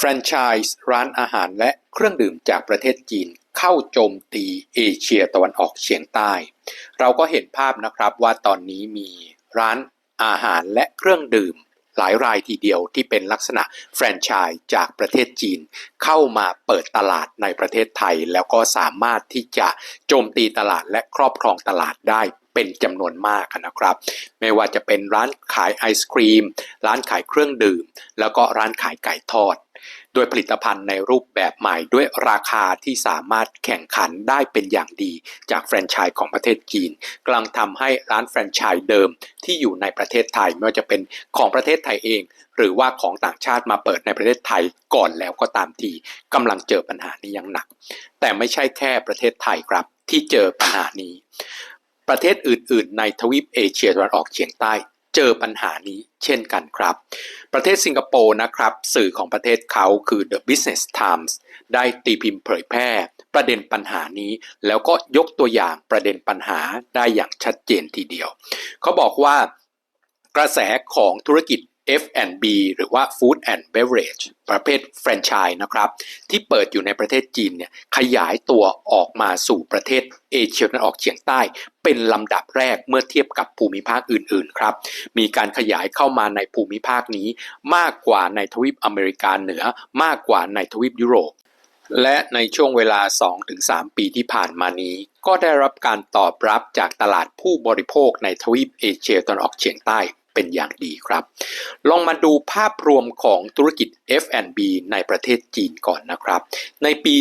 แฟรนไชส์ร้านอาหารและเครื่องดื่มจากประเทศจีนเข้าโจมตีเอเชียตะวันออกเฉียงใต้ เราก็เห็นภาพนะครับว่าตอนนี้มีร้านอาหารและเครื่องดื่มหลายรายทีเดียวที่เป็นลักษณะแฟรนไชส์จากประเทศจีน เข้ามาเปิดตลาดในประเทศไทย แล้วก็สามารถที่จะโจมตีตลาดและครอบครองตลาดได้ เป็นจำนวนมากนะครับ ไม่ว่าจะเป็นร้านขายไอศครีม ร้านขายเครื่องดื่ม แล้วก็ร้านขายไก่ทอดโดยผลิตภัณฑ์ในรูปแบบใหม่ด้วยราคาที่สามารถแข่งขันได้เป็นอย่างดีจากแฟรนไชส์ของประเทศจีนกำลังทำให้ร้านแฟรนไชส์เดิมที่อยู่ในประเทศไทยไม่ว่าจะเป็นของประเทศไทยเอง หรือว่าของต่างชาติมาเปิดในประเทศไทยก่อนแล้วก็ตามทีกำลังเจอปัญหานี้อย่างหนัก แต่ไม่ใช่แค่ประเทศไทยครับที่เจอปัญหานี้ ประเทศอื่น ๆ ในทวีปเอเชียตะวันออกเฉียงใต้เจอปัญหานี้เช่นกันครับ ประเทศสิงคโปร์นะครับ สื่อของประเทศเขาคือ The Business Times ได้ตีพิมพ์เผยแพร่ ประเด็นปัญหานี้ แล้วก็ยกตัวอย่างประเด็นปัญหาได้อย่างชัดเจนทีเดียว เขาบอกว่ากระแสของธุรกิจ F&B หรือว่า Food and Beverage ประเภทแฟรนไชส์นะครับ ที่เปิดอยู่ในประเทศจีนเนี่ยขยายตัวออกมาสู่ประเทศเอเชียตะวันออกเฉียงใต้ เป็นลำดับแรกเมื่อเทียบกับภูมิภาคอื่นๆครับ มีการขยายเข้ามาในภูมิภาคนี้ มากกว่าในทวีปอเมริกาเหนือ มากกว่าในทวีปยุโรปและในช่วงเวลา 2-3 ปีที่ผ่านมานี้ ก็ได้รับการตอบรับจากตลาดผู้บริโภคในทวีปเอเชียตะวันออกเฉียงใต้ เป็นอย่างดีครับ ลองมาดูภาพรวมของธุรกิจ F&B ในประเทศจีนก่อนนะครับ ในปี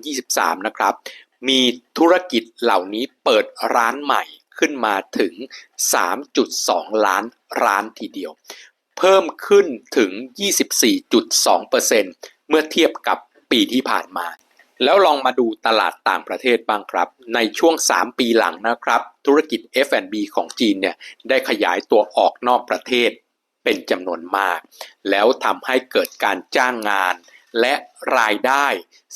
2023 นะครับ มีธุรกิจเหล่านี้เปิดร้านใหม่ขึ้นมาถึง 3.2 ล้านร้านทีเดียว เพิ่มขึ้นถึง 24.2%เมื่อเทียบกับปีที่ผ่านมา แล้วลองมาดูตลาดต่างประเทศบ้างครับ ในช่วง 3 ปีหลังนะครับ ธุรกิจ F&B ของจีนเนี่ยได้ขยายตัวออกนอกประเทศเป็นจำนวนมาก แล้วทำให้เกิดการจ้างงาน และรายได้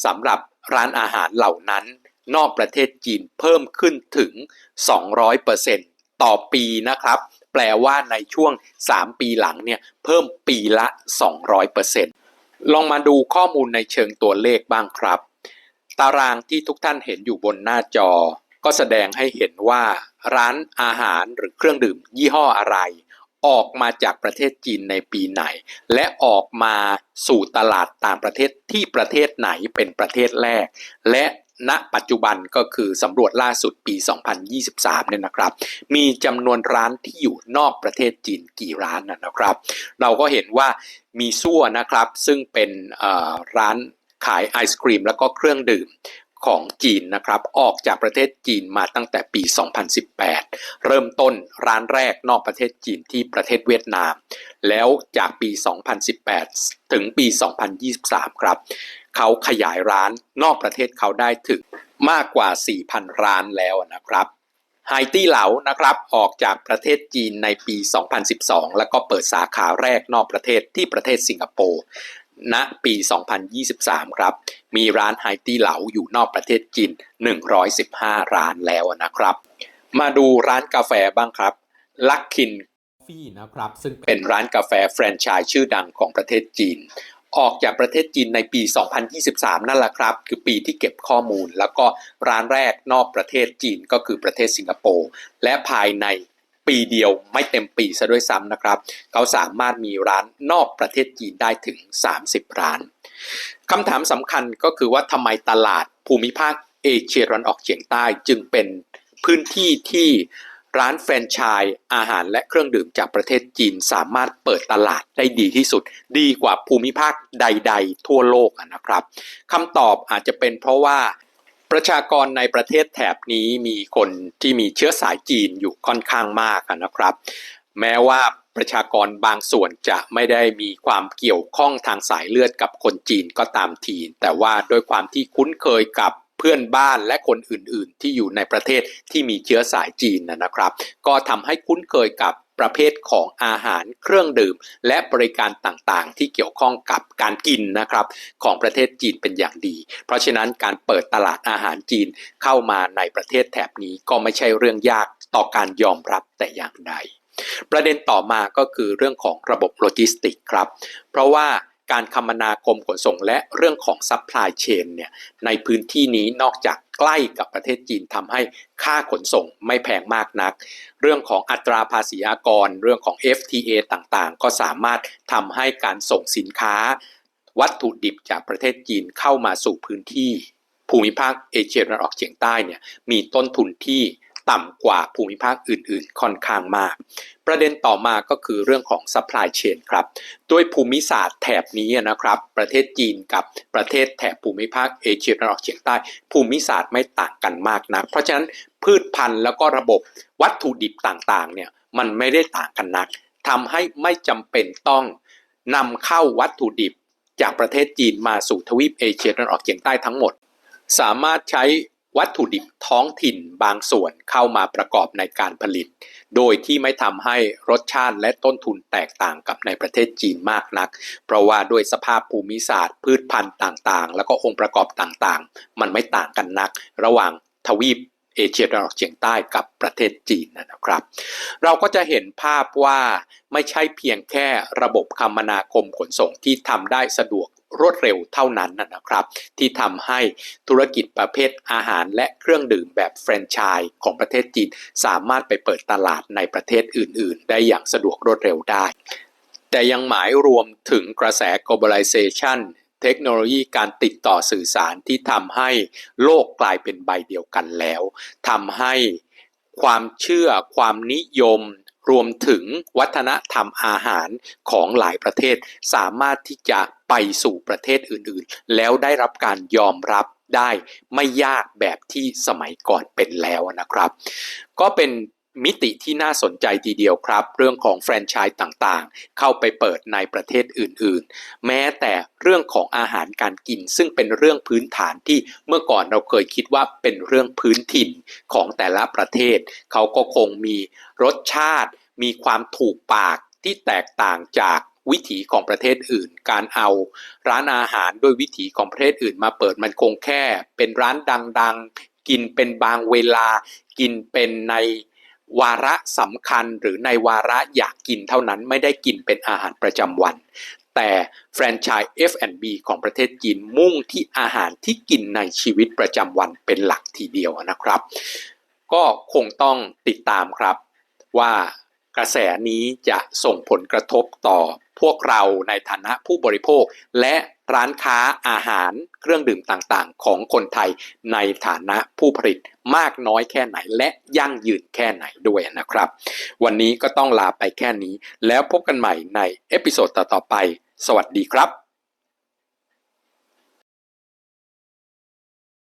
สำหรับร้านอาหารเหล่านั้น นอกประเทศจีนเพิ่มขึ้นถึง 200%ต่อปีนะครับ แปลว่าในช่วง 3 ปีหลังเนี่ยเพิ่มปีละ 200%ลองมาดูข้อมูลในเชิงตัวเลขบ้างครับ ตารางที่ทุกท่านเห็นอยู่บนหน้าจอ ก็แสดงให้เห็นว่าร้านอาหารหรือเครื่องดื่มยี่ห้ออะไร ออกมาจากประเทศจีนในปีไหน และออกมาสู่ตลาดต่างประเทศที่ประเทศไหนเป็นประเทศแรก และณปัจจุบันก็คือสำรวจล่าสุดปี 2023 เนี่ยนะครับ มีจำนวนร้านที่อยู่นอกประเทศจีนกี่ร้านนะครับ เราก็เห็นว่ามีซั่วนะครับซึ่งเป็นร้าน ขายไอศครีมแล้วก็เครื่องดื่มของจีนนะครับ ออกจากประเทศจีนมาตั้งแต่ปี 2018 เริ่มต้นร้านแรกนอกประเทศจีนที่ประเทศเวียดนาม แล้วจากปี 2018 ถึงปี 2023 ครับ เขาขยายร้านนอกประเทศเขาได้ถึงมากกว่า 4,000 ร้านแล้วนะครับไฮตี้เหลานะครับ ออกจากประเทศจีนในปี 2012 แล้วก็เปิดสาขาแรกนอกประเทศที่ประเทศสิงคโปร์ ณปี 2023 ครับ มีร้านไฮตี้เหลาอยู่นอกประเทศจีน 115 ร้านแล้วนะครับ มาดูร้านกาแฟบ้างครับลักคินฟี่นะครับ ซึ่งเป็นร้านกาแฟแฟรนไชส์ชื่อดังของประเทศจีน ออกจากประเทศจีนในปี 2023 นั่นแหละครับ คือปีที่เก็บข้อมูล แล้วก็ร้านแรกนอกประเทศจีนก็คือประเทศสิงคโปร์ และภายใน ปีเดียวไม่เต็มปีซะด้วยซ้ำนะครับ เขาสามารถมีร้านนอกประเทศจีนได้ถึง 30 ร้านคำถามสำคัญก็คือว่าทำไมตลาดภูมิภาคเอเชียตะวันออกเฉียงใต้จึงเป็นพื้นที่ที่ร้านแฟรนไชส์อาหารและเครื่องดื่มจากประเทศจีนสามารถเปิดตลาดได้ดีที่สุด ดีกว่าภูมิภาคใด ๆ ทั่วโลกนะครับคำตอบอาจจะเป็นเพราะว่า ประชากรในประเทศแถบนี้มีคนที่มีเชื้อสายจีนอยู่ค่อนข้างมากนะครับ แม้ว่าประชากรบางส่วนจะไม่ได้มีความเกี่ยวข้องทางสายเลือดกับคนจีนก็ตามที แต่ว่าโดยความที่คุ้นเคยกับเพื่อนบ้านและคนอื่น ๆ ที่อยู่ในประเทศที่มีเชื้อสายจีนนะครับ ก็ทำให้คุ้นเคยกับ ประเภทของอาหารเครื่องดื่ม และบริการต่างๆ ที่เกี่ยวข้องกับการกินนะครับของประเทศจีนเป็นอย่างดี เพราะฉะนั้นการเปิดตลาดอาหารจีนเข้ามาในประเทศแถบนี้ก็ไม่ใช่เรื่องยากต่อการยอมรับแต่อย่างใด ประเด็นต่อมาก็คือเรื่องของระบบโลจิสติกครับ เพราะว่า การคมนาคมขนส่งและเรื่องของซัพพลายเชนเนี่ยในพื้นที่นี้นอกจากใกล้กับประเทศจีนทำให้ค่าขนส่งไม่แพงมากนัก เรื่องของอัตราภาษีอากร เรื่องของ FTA ต่างๆ ก็สามารถทำให้การส่งสินค้า วัตถุดิบจากประเทศจีนเข้ามาสู่พื้นที่ ภูมิภาคเอเชียตะวันออกเฉียงใต้เนี่ยมีต้นทุนที่ ต่ำกว่าภูมิภาคอื่น ๆ ค่อนข้างมาก ประเด็นต่อมาก็คือเรื่องของ supply chain ครับด้วยภูมิศาสตร์แถบนี้นะครับ ประเทศจีนกับประเทศแถบภูมิภาคเอเชียตะวันออกเฉียงใต้ ภูมิศาสตร์ไม่ต่างกันมากนักเพราะฉะนั้นพืชพันธุ์แล้วก็ระบบวัตถุดิบต่าง ๆ เนี่ยมันไม่ได้ต่างกันนักทำให้ไม่จำเป็นต้องนำเข้าวัตถุดิบจากประเทศจีนมาสู่ทวีปเอเชียตะวันออกเฉียงใต้ทั้งหมด สามารถใช้ วัตถุดิบท้องถิ่นบางส่วนเข้ามาประกอบในการผลิต โดยที่ไม่ทำให้รสชาติและต้นทุนแตกต่างกับในประเทศจีนมากนัก เพราะว่าด้วยสภาพภูมิศาสตร์ พืชพันธุ์ต่างๆ แล้วก็องค์ประกอบต่างๆ มันไม่ต่างกันนัก ระหว่างทวีปเอเชียตะวันออกเฉียงใต้กับประเทศจีนนะครับ เราก็จะเห็นภาพว่าไม่ใช่เพียงแค่ระบบคมนาคมขนส่งที่ทำได้สะดวก รวดเร็วเท่านั้นนะครับ ที่ทำให้ธุรกิจประเภทอาหารและเครื่องดื่มแบบแฟรนไชส์ของประเทศจีน สามารถไปเปิดตลาดในประเทศอื่น ๆ ได้อย่างสะดวกรวดเร็วได้ แต่ยังหมายรวมถึงกระแส globalization เทคโนโลยีการติดต่อสื่อสารที่ทำให้โลกกลายเป็นใบเดียวกันแล้วทำให้ความเชื่อความนิยม รวมถึงวัฒนธรรมอาหารของหลายประเทศ สามารถที่จะไปสู่ประเทศอื่นๆ แล้วได้รับการยอมรับได้ไม่ยากแบบที่สมัยก่อนเป็นแล้วนะครับ ก็เป็น มิติที่น่าสนใจทีเดียวครับ เรื่องของแฟรนไชส์ต่างๆ เข้าไปเปิดในประเทศอื่นๆ แม้แต่เรื่องของอาหารการกิน ซึ่งเป็นเรื่องพื้นฐานที่เมื่อก่อนเราเคยคิดว่าเป็นเรื่องพื้นถิ่นของแต่ละประเทศ เขาก็คงมีรสชาติ มีความถูกปากที่แตกต่างจากวิถีของประเทศอื่น การเอาร้านอาหารด้วยวิถีของประเทศอื่น มาเปิดมันคงแค่ เป็นร้านดังๆ กินเป็นบางเวลา กินเป็นใน วาระสำคัญหรือในวาระอยากกินเท่านั้นไม่ได้กินเป็นอาหารประจำวัน แต่แฟรนไชส์ F&B ของประเทศจีนมุ่งที่อาหารที่กินในชีวิตประจำวันเป็นหลักทีเดียวนะครับ ก็คงต้องติดตามครับว่ากระแสนี้จะส่งผลกระทบต่อพวกเราในฐานะผู้บริโภค และ ร้านค้าอาหารเครื่องดื่มต่างๆ ของคนไทยในฐานะผู้ผลิตมากน้อยแค่ไหนและยั่งยืนแค่ไหนด้วยนะครับ วันนี้ก็ต้องลาไปแค่นี้แล้วพบกันใหม่ในเอพิโซดต่อๆไป สวัสดีครับ